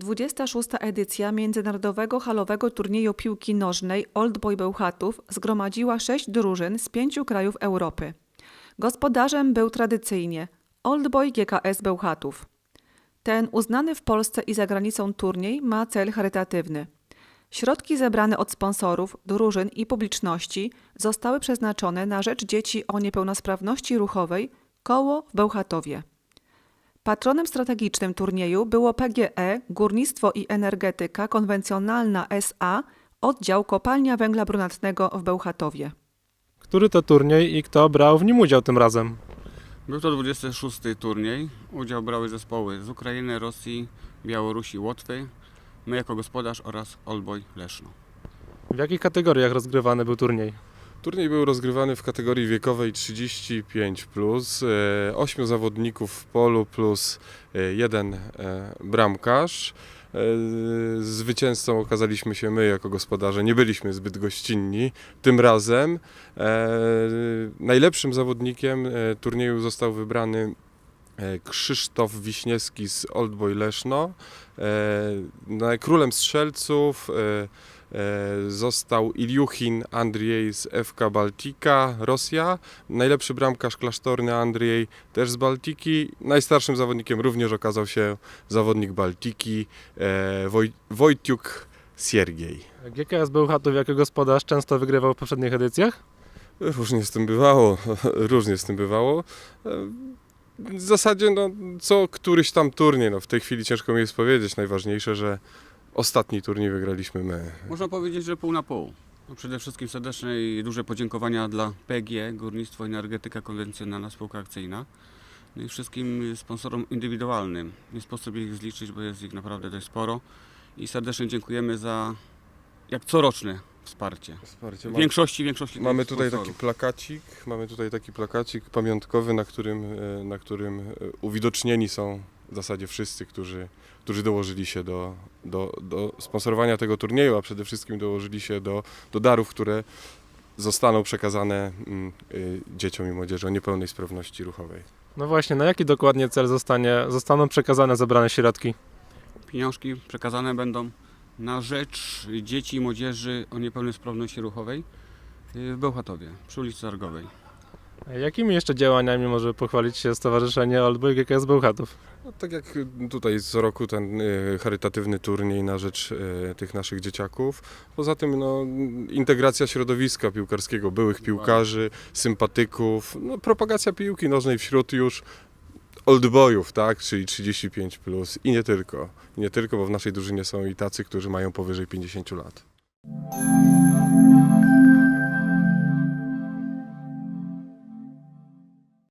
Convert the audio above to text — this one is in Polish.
26. edycja międzynarodowego halowego turnieju piłki nożnej Old Boy Bełchatów zgromadziła sześć drużyn z pięciu krajów Europy. Gospodarzem był tradycyjnie Old Boy GKS Bełchatów. Ten uznany w Polsce i za granicą turniej ma cel charytatywny. Środki zebrane od sponsorów, drużyn i publiczności zostały przeznaczone na rzecz dzieci o niepełnosprawności ruchowej Koło w Bełchatowie. Patronem strategicznym turnieju było PGE Górnictwo i Energetyka Konwencjonalna SA, oddział Kopalnia Węgla Brunatnego w Bełchatowie. Który to turniej i kto brał w nim udział tym razem? Był to 26. turniej. Udział brały zespoły z Ukrainy, Rosji, Białorusi, Łotwy, my jako gospodarz oraz Olboj Leszno. W jakich kategoriach rozgrywany był turniej? Turniej był rozgrywany w kategorii wiekowej 35, plus, e, 8 zawodników w polu plus e, jeden e, bramkarz. E, Zwycięzcą okazaliśmy się my jako gospodarze. Nie byliśmy zbyt gościnni tym razem. E, Najlepszym zawodnikiem e, turnieju został wybrany e, Krzysztof Wiśniewski z Old Boy Leszno. E, Królem strzelców e, E, Został Iliuchin Andrzej z FK Baltika, Rosja. Najlepszy bramkarz klasztorny Andrzej też z Baltiki. Najstarszym zawodnikiem również okazał się zawodnik Baltiki e, Woj, Wojciuk Siergiej. GKS Bełchatów jako gospodarz często wygrywał w poprzednich edycjach? Różnie z tym bywało, różnie z tym bywało. E, W zasadzie no, co któryś tam turniej, no, w tej chwili ciężko mi jest powiedzieć. Najważniejsze, że ostatni turniej wygraliśmy my. Można powiedzieć, że pół na pół. No przede wszystkim serdeczne i duże podziękowania dla PG, Górnictwo Energetyka Konwencjonalna Spółka Akcyjna. No i wszystkim sponsorom indywidualnym. Nie sposób ich zliczyć, bo jest ich naprawdę dość sporo. I serdecznie dziękujemy za jak coroczne wsparcie. Wsparcie W większości, większości tych Mamy tutaj taki sponsorów. plakacik, mamy tutaj taki plakacik pamiątkowy, na którym, e, na którym e, uwidocznieni są w zasadzie wszyscy, którzy, którzy dołożyli się do, do, do sponsorowania tego turnieju, a przede wszystkim dołożyli się do, do darów, które zostaną przekazane mm, y, dzieciom i młodzieży o niepełnej sprawności ruchowej. No właśnie, na jaki dokładnie cel zostanie, zostaną przekazane zebrane środki? Pieniążki przekazane będą na rzecz dzieci i młodzieży o niepełnosprawności ruchowej y, w Bełchatowie, przy ulicy Targowej. Jakimi jeszcze działaniami może pochwalić się Stowarzyszenie Old Boy GKS Bełchatów? No, tak jak tutaj co roku ten y, charytatywny turniej na rzecz y, tych naszych dzieciaków. Poza tym no, integracja środowiska piłkarskiego, byłych piłkarzy, sympatyków, no, propagacja piłki nożnej wśród już oldboyów, tak, czyli 35 plus i nie tylko. I nie tylko, bo w naszej drużynie są i tacy, którzy mają powyżej 50 lat.